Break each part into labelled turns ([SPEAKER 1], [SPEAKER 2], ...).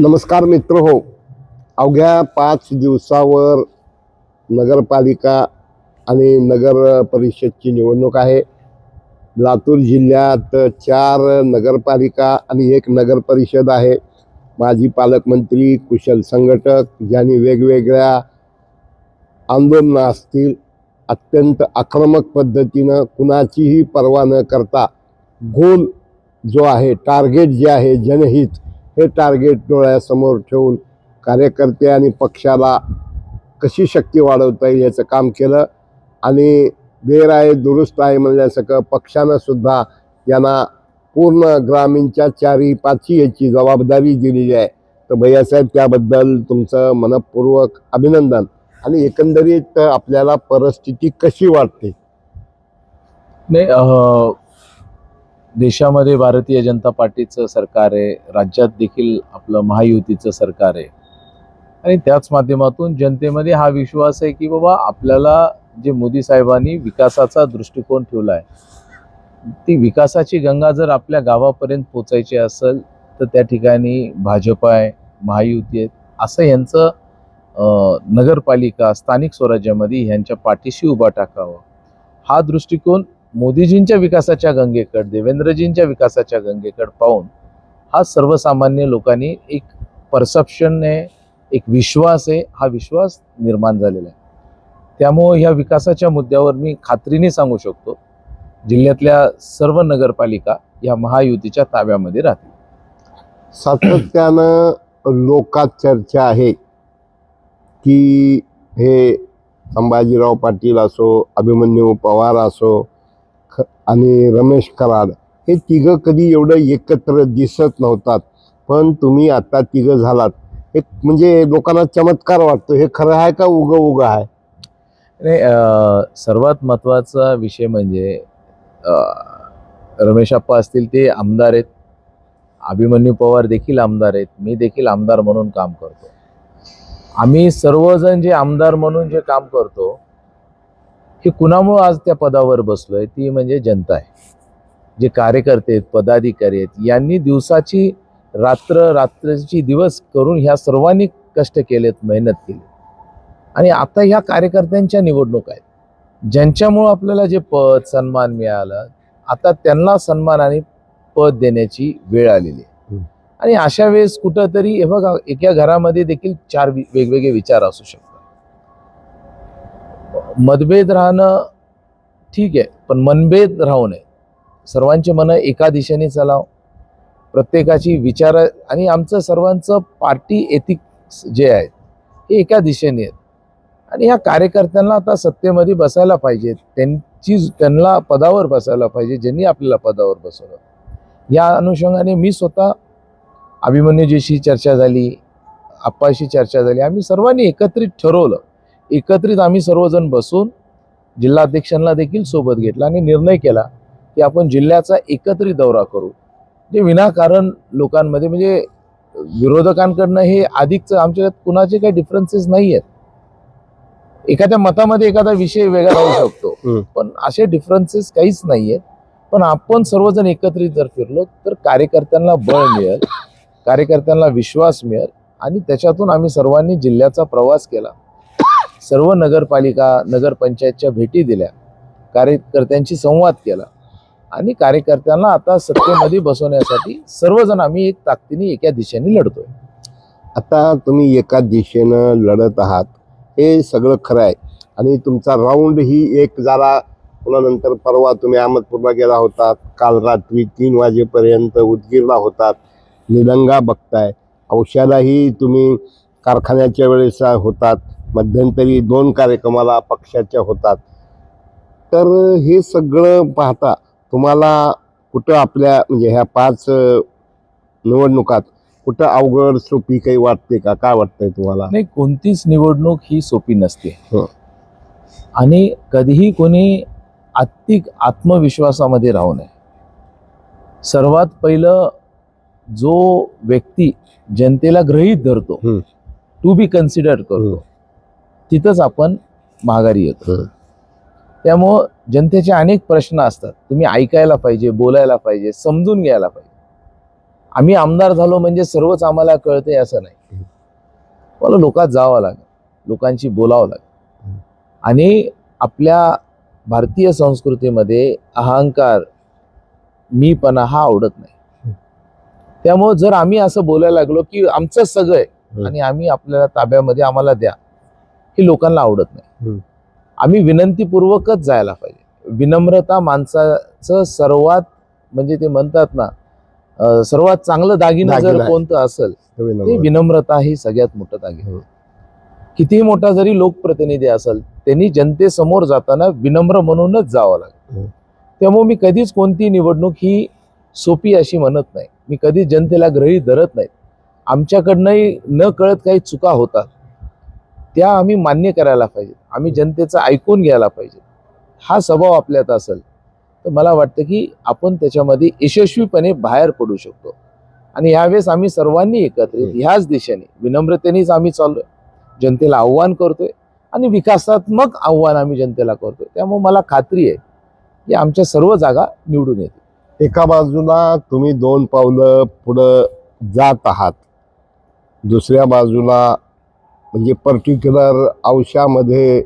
[SPEAKER 1] नमस्कार मित्र हो. अवघ्या पाच दिवसावर नगरपालिका आणि नगर परिषदची निवडणूक आहे. लातूर जिल्ह्यात चार नगरपालिका आणि एक नगर परिषद आहे. माजी पालकमंत्री कुशल संघटक ज्यांनी वेगवेगळ्या आंदोलनं असतील अत्यंत आक्रमक पद्धतीनं कुणाचीही पर्वा न करता गोल जो आहे टार्गेट जे आहे जनहित हे टार्गेट डोळ्यासमोर ठेवून कार्यकर्ते आणि पक्षाला कशी शक्ती वाढवता येईल याचं काम केलं. आणि देर आहे दुरुस्त आहे म्हणल्यासारखं पक्षानं सुद्धा यांना पूर्ण ग्रामीणच्या चारी पाची याची जबाबदारी दिलेली आहे. तर भैयासाहेब त्याबद्दल तुमचं मनपूर्वक अभिनंदन. आणि एकंदरीत आपल्याला परिस्थिती कशी वाटते?
[SPEAKER 2] नाही देशामध्ये भारतीय जनता पार्टीचं सरकार आहे राज्यात देखील आपलं महायुतीचं सरकार आहे. आणि त्याच माध्यमातून जनतेमध्ये हा विश्वास आहे की बाबा आपल्याला जे मोदी साहेबांनी विकासाचा दृष्टिकोन ठेवला आहे ती विकासाची गंगा जर आपल्या गावापर्यंत पोचायची असेल तर त्या ठिकाणी भाजप आहे महायुती आहेत असं यांचं नगरपालिका स्थानिक स्वराज्यामध्ये ह्यांच्या पाठीशी उभा टाकावा. हा दृष्टिकोन मोदीजींच्या विकासाच्या गंगेकड देवेंद्रजींच्या विकासाच्या गंगेकड पाहून हा सर्वसामान्य लोकांनी एक परसेप्शन आहे एक विश्वास आहे हा विश्वास निर्माण झालेला आहे. त्यामुळं ह्या विकासाच्या मुद्द्यावर मी खात्रीने सांगू शकतो. जिल्ह्यातल्या सर्व नगरपालिका या महायुतीच्या ताब्यामध्ये राहतील.
[SPEAKER 1] सातत्यानं लोकात चर्चा आहे की हे संभाजीराव पाटील असो अभिमन्यू पवार असो ख आणि रमेश कराड हे तिघं कधी एवढं एकत्र दिसत नव्हतात. पण तुम्ही आता तिघं झालात. एक म्हणजे लोकांना चमत्कार वाटतो. हे खरं आहे का उगं उगं आहे?
[SPEAKER 2] नाही सर्वात महत्त्वाचा विषय म्हणजे रमेश आप्पा असतील ते आमदार आहेत. अभिमन्यू पवार देखील आमदार आहेत. मी देखील आमदार म्हणून काम करतो. आम्ही सर्वजण जे आमदार म्हणून जे काम करतो हे कुणामुळं आज त्या पदावर बसलोय? ती म्हणजे जनता आहे. जे कार्यकर्ते आहेत पदाधिकारी आहेत यांनी दिवसाची रात्र रात्रीची दिवस करून ह्या सर्वांनी कष्ट केलेत मेहनत केली. आणि आता ह्या कार्यकर्त्यांच्या निवडणूक आहेत. ज्यांच्यामुळं आपल्याला जे पद सन्मान मिळालं आता त्यांना सन्मान आणि पद देण्याची वेळ आलेली आहे. आणि अशा वेळेस कुठंतरी हे बघा एका घरामध्ये देखील चार वेगवेगळे विचार असू शकतात. मतभेद राहणं ठीक आहे पण मनभेद राहू नये. सर्वांचे मनं एका दिशेने चालाव. प्रत्येकाची विचार आणि आमचं सर्वांचं पार्टी एथिक्स जे आहे हे एका दिशेने आहेत. आणि ह्या कार्यकर्त्यांना आता सत्तेमध्ये बसायला पाहिजे त्यांची त्यांना पदावर बसायला पाहिजे ज्यांनी आपल्याला पदावर बसवलं. या अनुषंगाने मी स्वतः अभिमन्यूजीशी चर्चा झाली आप्पाशी चर्चा झाली आम्ही सर्वांनी एकत्रित ठरवलं एकत्रित आम्ही सर्वजण बसून जिल्हाध्यक्षांना देखील सोबत घेतला आणि निर्णय केला की आपण जिल्ह्याचा एकत्रित दौरा करू. जे विनाकारण लोकांमध्ये म्हणजे विरोधकांकडनं हे अधिकचं आमच्यात कुणाचे काही डिफरन्सेस नाही आहेत एखाद्या मतामध्ये एखादा विषय वेगळा राहू शकतो. पण असे डिफरन्सेस काहीच नाही आहेत पण आपण सर्वजण एकत्रित जर फिरलो तर कार्यकर्त्यांना बळ मिळेल कार्यकर्त्यांना विश्वास मिळेल आणि त्याच्यातून आम्ही सर्वांनी जिल्ह्याचा प्रवास केला. सर्व नगरपालिका नगरपंचायतच्या भेटी दिल्या. कार्यकर्त्यांशी संवाद केला. आणि कार्यकर्त्यांना आता सत्तेमध्ये बसवण्यासाठी सर्वजण आम्ही एक ताकदीने एका दिशेने लढतोय.
[SPEAKER 1] आता तुम्ही एका दिशेनं लढत आहात. हे सगळं खरं आहे. आणि तुमचा राऊंड ही एक जरा पुन्हा नंतर परवा तुम्ही अहमदपूरला गेला होतात. काल रात्री तीन वाजेपर्यंत उदगीरला होतात. निलंगा बघताय. औषधाही तुम्ही कारखान्याच्या वेळेस होतात. मध्यंतरी दोन कार्यक्रमाला पक्षाच्या होतात तर हे सगळं पाहता तुम्हाला कुठं आपल्या म्हणजे ह्या पाच निवडणुकात कुठं अवघड सोपी काही वाटते का काय वाटतंय तुम्हाला
[SPEAKER 2] नाही कोणतीच निवडणूक ही सोपी नसते
[SPEAKER 1] हो.
[SPEAKER 2] आणि कधीही कोणी आत्तिक आत्मविश्वासामध्ये राहू नये सर्वात पहिलं जो व्यक्ती जनतेला गृहीत धरतो. टू बी कन्सिडर करतो. तिथंच आपण माघारी येतो. त्यामुळं जनतेचे अनेक प्रश्न असतात. तुम्ही ऐकायला पाहिजे बोलायला पाहिजे समजून घ्यायला पाहिजे. आम्ही आमदार झालो म्हणजे सर्वच आम्हाला कळते असं नाही. मला लोकात जावं लागेल. लोकांशी बोलावं लागेल. आणि आपल्या भारतीय संस्कृतीमध्ये अहंकार मीपणा हा आवडत नाही. त्यामुळे जर आम्ही असं बोलायला लागलो की आमचं सगळं आहे आणि आम्ही आपल्याला ताब्यामध्ये आम्हाला द्या हे लोकांना आवडत नाही. आम्ही विनंतीपूर्वकच जायला पाहिजे विनम्रता माणसाचं सर्वात म्हणजे ते म्हणतात ना सर्वात चांगलं दागिनं जर. कोणतं असेल ते
[SPEAKER 1] विनम्र.
[SPEAKER 2] विनम्रता ही सगळ्यात मोठं दागिनं
[SPEAKER 1] हम्म.
[SPEAKER 2] कितीही मोठा जरी लोकप्रतिनिधी असेल त्यांनी जनतेसमोर जाताना विनम्र म्हणूनच जावं लागेल
[SPEAKER 1] हम्म.
[SPEAKER 2] त्यामुळे मी कधीच कोणती निवडणूक ही सोपी अशी म्हणत नाही मी कधीच जनतेला ग्रही धरत नाही आमच्याकडनंही न कळत काही चुका होतात त्या आम्ही मान्य करायला पाहिजे. आम्ही जनतेचं ऐकून घ्यायला पाहिजे. हा स्वभाव आपल्यात असेल तर मला वाटतं की आपण त्याच्यामध्ये यशस्वीपणे बाहेर पडू शकतो. आणि यावेळेस आम्ही सर्वांनी एकत्रित. ह्याच दिशेने विनम्रतेनेच आम्ही चाललोय. जनतेला आव्हान करतोय आणि विकासात्मक आव्हान आम्ही जनतेला करतोय. त्यामुळे मला खात्री आहे की आमच्या सर्व जागा निवडून येतील.
[SPEAKER 1] एका बाजूला तुम्ही दोन पावलं पुढं जात आहात. दुसऱ्या बाजूला म्हणजे पर्टिक्युलर औशामध्ये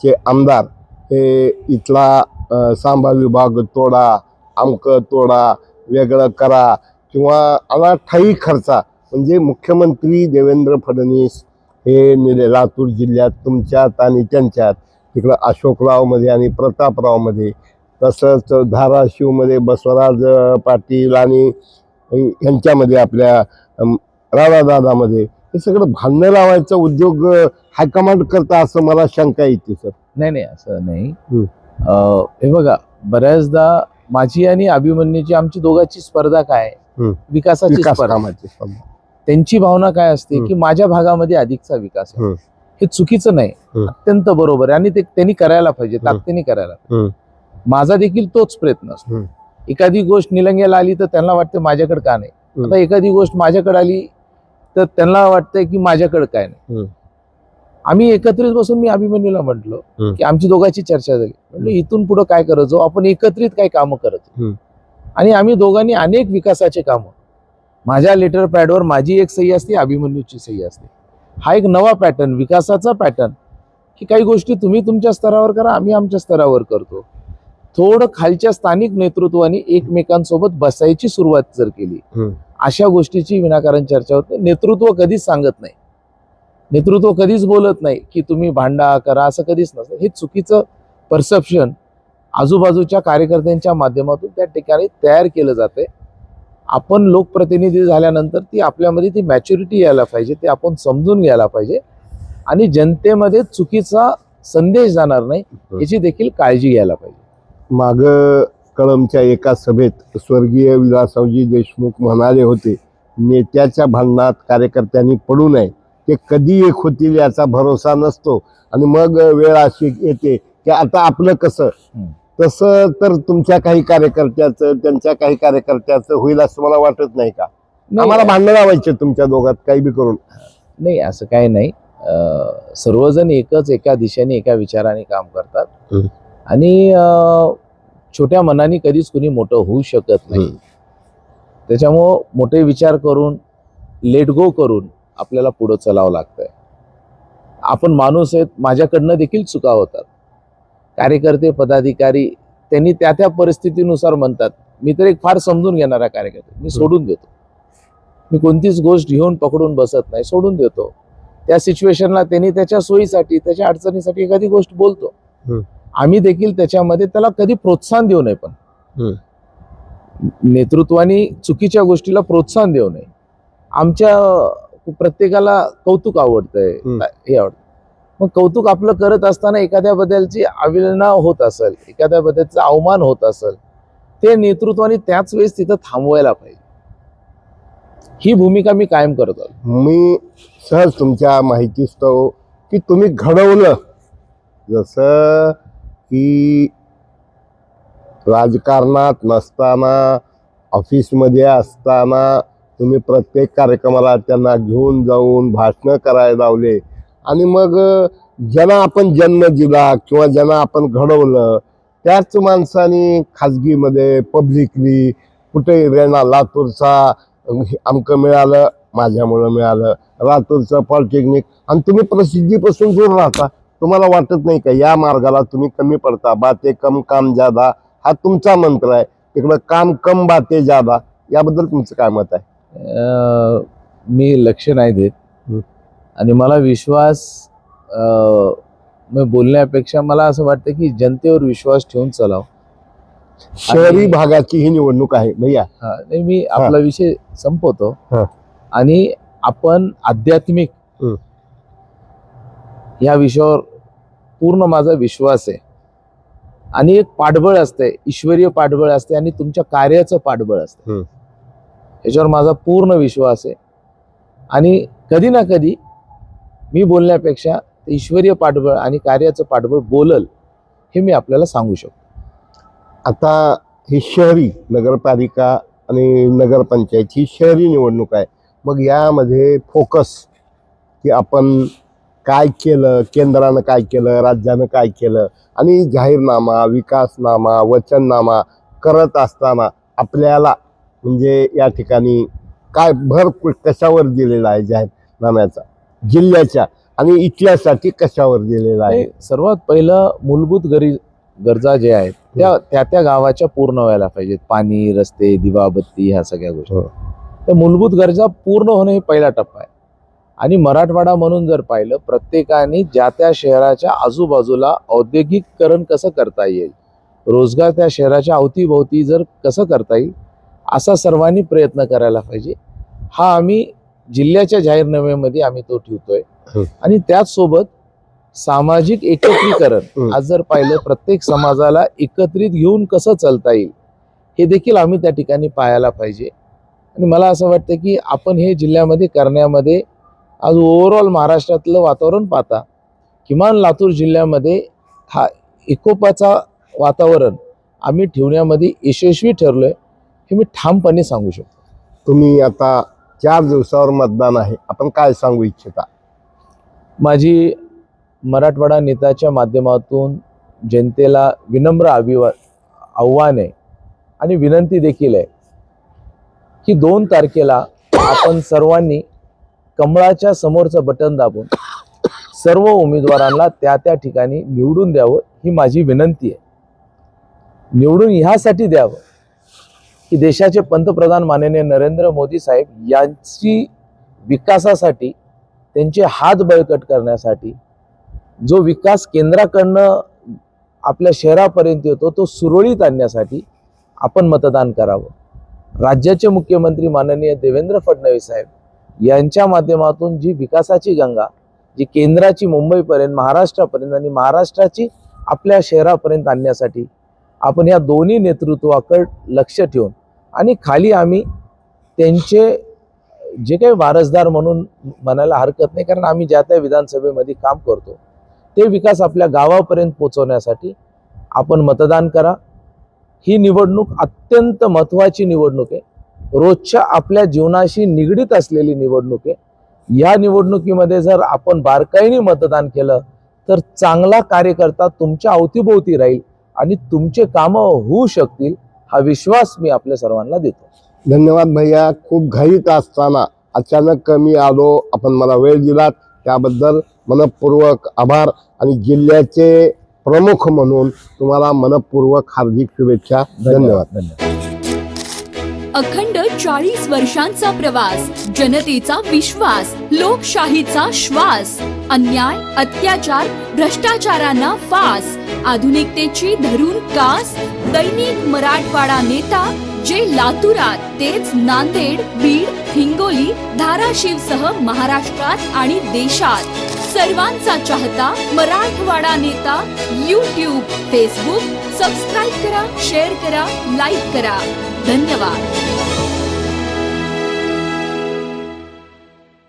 [SPEAKER 1] चे आमदार हे इथला अ, सांबा विभाग तोडा अमक तोडा वेगळं करा किंवा अनाठाई खर्चा म्हणजे मुख्यमंत्री देवेंद्र फडणवीस हे निले लातूर जिल्ह्यात तुमच्यात आणि त्यांच्यात तिकडं अशोकरावमध्ये आणि प्रतापरावमध्ये तसंच धाराशिवमध्ये बसवराज पाटील आणि यांच्यामध्ये आपल्या राधादादामध्ये राणादादामध्ये हे सगळं भांडणं लावायचा उद्योग हायकमांड करता असं मला शंका येते सर
[SPEAKER 2] नाही नाही असं नाही. अं, हे बघा बऱ्याचदा माझी आणि अभिमन्यूची आमची दोघांची स्पर्धा काय?
[SPEAKER 1] हम्म.
[SPEAKER 2] विकासाची
[SPEAKER 1] विकास
[SPEAKER 2] स्पर्धा
[SPEAKER 1] कामाची.
[SPEAKER 2] त्यांची भावना काय असते
[SPEAKER 1] हम्म.
[SPEAKER 2] की माझ्या भागामध्ये अधिकचा विकास आहे
[SPEAKER 1] हम्म.
[SPEAKER 2] हे चुकीचं नाही
[SPEAKER 1] हम्म.
[SPEAKER 2] अत्यंत बरोबर आहे आणि ते त्यांनी करायला पाहिजे
[SPEAKER 1] हम्म.
[SPEAKER 2] ताकदीने करायला
[SPEAKER 1] हम्म.
[SPEAKER 2] पाहिजे. माझा देखील तोच प्रयत्न असतो
[SPEAKER 1] हम्म.
[SPEAKER 2] एखादी गोष्ट निलंग्याला आली तर त्यांना वाटते माझ्याकडे का नाही
[SPEAKER 1] हम्म.
[SPEAKER 2] आता एखादी गोष्ट माझ्याकडे आली तर त्यांना वाटतंय की माझ्याकडे काय नाही. आम्ही एकत्रित बसून मी अभिमन्यूला म्हटलो. की आमची दोघांची चर्चा झाली म्हटलं इथून पुढे काय करत जाऊ आपण एकत्रित काही कामं करत. आणि आम्ही दोघांनी अनेक विकासाचे कामं माझ्या लेटर पॅडवर माझी एक सही असते अभिमन्यूची सही असते हा एक नवा पॅटर्न विकासाचा पॅटर्न की काही गोष्टी तुम्ही तुमच्या स्तरावर करा आम्ही आमच्या स्तरावर करतो थोडं खालच्या स्थानिक नेतृत्वाने एकमेकांसोबत बसायची सुरुवात जर केली. अशा गोष्टीची विनाकारण चर्चा होते नेतृत्व कधीच सांगत नाही. नेतृत्व कधीच बोलत नाही की तुम्ही भांडा करा असं कधीच नसतं. हे चुकीचं परसेप्शन आजूबाजूच्या कार्यकर्त्यांच्या माध्यमातून त्या ठिकाणी तयार केलं जाते आपण लोकप्रतिनिधी झाल्यानंतर ती आपल्यामध्ये ती मॅच्युरिटी यायला पाहिजे ते आपण समजून घ्यायला पाहिजे. आणि जनतेमध्ये चुकीचा संदेश जाणार नाही याची देखील काळजी घ्यायला पाहिजे.
[SPEAKER 1] माग कळमच्या एका सभेत स्वर्गीय विलासरावजी देशमुख म्हणाले होते नेत्याच्या भांडणात कार्यकर्त्यांनी पडू नये. ते कधी एक होतील याचा भरोसा नसतो. आणि मग वेळ अशी येते की आता आपलं कसं. तसं तर तुमच्या काही कार्यकर्त्याचं त्यांच्या काही कार्यकर्त्याचं होईल असं मला वाटत नाही का? आम्हाला भांडणं लावायचे तुमच्या दोघात काही बी करून.
[SPEAKER 2] नाही असं काही नाही. सर्वजण एकच एका दिशेने एका विचाराने काम करतात. आणि छोट्या मनाने कधीच कुणी मोठं होऊ शकत नाही. त्याच्यामुळं मोठे विचार करून लेट गो करून आपल्याला पुढं चालावं लागतंय. आपण माणूस आहेत माझ्याकडनं देखील चुका होतात. कार्यकर्ते पदाधिकारी त्यांनी त्या त्या परिस्थितीनुसार म्हणतात. मी तर एक फार समजून घेणारा कार्यकर्ता मी सोडून देतो. मी कोणतीच गोष्ट घेऊन पकडून बसत नाही सोडून देतो. त्या सिच्युएशनला त्यांनी त्याच्या सोयीसाठी त्याच्या अडचणीसाठी एखादी गोष्ट बोलतो. आम्ही देखील त्याच्यामध्ये त्याला कधी प्रोत्साहन देऊ नये पण. नेतृत्वाने चुकीच्या गोष्टीला प्रोत्साहन देऊ नये. आमच्या प्रत्येकाला कौतुक आवडतंय. हे आवडतं मग कौतुक आपलं करत असताना एखाद्याबद्दलची अविलना होत असेल एखाद्याबद्दलचा अवमान होत असेल ते नेतृत्वाने त्याच वेळेस तिथं थांबवायला पाहिजे. ही भूमिका मी कायम करतो
[SPEAKER 1] मी सहज तुमच्या माहितीस्तव की तुम्ही घडवलं. जसं की राजकारणात नसताना ऑफिसमध्ये असताना तुम्ही प्रत्येक कार्यक्रमाला त्यांना घेऊन जाऊन भाषणं करायला लावले. आणि मग ज्यांना आपण जन्म दिला किंवा ज्यांना आपण घडवलं त्याच माणसाने खाजगीमध्ये पब्लिकली कुठे रेणा लातूरचा आमकं मिळालं माझ्यामुळं मिळालं. लातूरचं पॉलिटेक्निक आणि तुम्ही प्रसिद्धीपासून दूर राहता. तुम्हाला वाटत नाही का या मार्गाला तुम्ही कमी पडता बाते कम काम जादा हा तुमचा मंत्र आहे. तिकडं काम कम बाते जादा याबद्दल तुमचं काय मत आहे?
[SPEAKER 2] मी लक्ष नाही देत. आणि मला विश्वास बोलण्यापेक्षा मला असं वाटतं की जनतेवर विश्वास ठेवून चालाव.
[SPEAKER 1] शहरी भागाची ही निवडणूक आहे भैया.
[SPEAKER 2] नाही मी आपला विषय संपवतो.
[SPEAKER 1] हा.
[SPEAKER 2] आणि आपण आध्यात्मिक
[SPEAKER 1] हं.
[SPEAKER 2] या विषयावर पूर्ण माझा विश्वास आहे आणि एक पाठबळ असते ईश्वरीय पाठबळ असते आणि तुमच्या कार्याचं पाठबळ असते
[SPEAKER 1] हं.
[SPEAKER 2] याच्यावर माझा पूर्ण विश्वास आहे आणि कधी ना कधी मी बोलण्यापेक्षा ईश्वरीय पाठबळ आणि कार्याचं पाठबळ बोलल हे मी आपल्याला सांगू शकतो
[SPEAKER 1] आता ही शहरी नगरपालिका आणि नगरपंचायत ही शहरी निवडणूक आहे मग यामध्ये फोकस की आपण काय केलं केंद्रानं काय केलं राज्यानं काय केलं आणि जाहीरनामा विकासनामा वचननामा करत असताना आपल्याला म्हणजे या ठिकाणी काय भर कशावर दिलेला आहे जाहीरनाम्याचा? जिल्ह्याच्या आणि इथल्यासाठी कशावर दिलेला आहे?
[SPEAKER 2] सर्वात पहिलं मूलभूत गरी गरजा जे आहेत त्या त्या त्या गावाच्या पूर्ण व्हायला पाहिजेत. पाणी रस्ते दिवाबत्ती ह्या सगळ्या गोष्टी. त्या मूलभूत गरजा पूर्ण होणे हे पहिला टप्पा आहे. आणि मराठवाडा म्हणून जर पाहिलं प्रत्येकाने ज्या त्या शहराच्या आजूबाजूला औद्योगिककरण कसं करता येईल रोजगार त्या शहराच्या अवतीभोवती जर कसं करता येईल असा सर्वांनी प्रयत्न करायला पाहिजे हा आम्ही जिल्ह्याच्या जाहीरनाम्यामध्ये आम्ही तो ठेवतोय. आणि त्याचसोबत सामाजिक एकत्रीकरण. आज जर पाहिलं प्रत्येक समाजाला एकत्रित घेऊन कसं चालता येईल हे देखील आम्ही त्या ठिकाणी पाहायला पाहिजे आणि मला असं वाटतं की आपण हे जिल्ह्यामध्ये करण्यामध्ये आज ओव्हरऑल महाराष्ट्रातलं वातावरण पाहता किमान लातूर जिल्ह्यामध्ये हा एकोपाचा वातावरण आम्ही ठेवण्यामध्ये यशस्वी ठरलोय हे मी ठामपणे सांगू शकतो.
[SPEAKER 1] तुम्ही आता चार दिवसावर मतदान आहे आपण काय सांगू इच्छिता?
[SPEAKER 2] माझी मराठवाडा नेत्याच्या माध्यमातून जनतेला विनम्र अभिवा आव्हान आहे आणि विनंती देखील आहे की दोन तारखेला आपण सर्वांनी कमळाच्या समोरचं बटन दाबून सर्व उमेदवारांना त्या त्या ठिकाणी निवडून द्यावं ही माझी विनंती आहे. निवडून ह्यासाठी द्यावं की देशाचे पंतप्रधान माननीय नरेंद्र मोदी साहेब यांची विकासासाठी त्यांचे हात बळकट करण्यासाठी जो विकास केंद्राकडनं आपल्या शहरापर्यंत येतो तो सुरळीत आणण्यासाठी आपण मतदान करावं. राज्याचे मुख्यमंत्री माननीय देवेंद्र फडणवीस साहेब यांच्या माध्यमातून जी विकासाची गंगा जी केंद्राची मुंबईपर्यंत महाराष्ट्रापर्यंत आणि महाराष्ट्राची आपल्या शहरापर्यंत आणण्यासाठी आपण या दोन्ही नेतृत्वाकडे लक्ष ठेवून आणि खाली आम्ही त्यांचे जे काही वारसदार म्हणून म्हणायला हरकत नाही कारण आम्ही ज्या त्या विधानसभेमध्ये काम करतो ते विकास आपल्या गावापर्यंत पोचवण्यासाठी आपण मतदान करा. ही निवडणूक अत्यंत महत्त्वाची निवडणूक आहे. रोजच्या आपल्या जीवनाशी निगडीत असलेली निवडणूक आहे. या निवडणुकीमध्ये जर आपण बारकाईने मतदान केलं तर चांगला कार्यकर्ता तुमच्या अवतीभोवती राहील आणि तुमचे कामं होऊ शकतील हा विश्वास मी आपल्या सर्वांना देतो.
[SPEAKER 1] धन्यवाद भैया. खूप घाईत असताना अचानक कमी आलो आपण मला वेळ दिलात. त्याबद्दल मनपूर्वक आभार आणि जिल्ह्याचे प्रमुख म्हणून तुम्हाला मनपूर्वक हार्दिक शुभेच्छा. धन्यवाद
[SPEAKER 2] धन्यवाद.
[SPEAKER 3] अखंड चाळीस वर्षांचा प्रवास जनतेचा विश्वास लोकशाहीचा श्वास अन्याय अत्याचार भ्रष्टाचारांना फास आधुनिकतेची धरून कास दैनिक मराठवाडा नेता जे लातूरात तेच नांदेड बीड हिंगोली धाराशिव सह महाराष्ट्रात आणि देशात. सर्वांचा चाहता मराठवाडा नेता यूट्यूब फेसबुक सबस्क्राईब करा शेअर करा लाईक करा. धन्यवाद.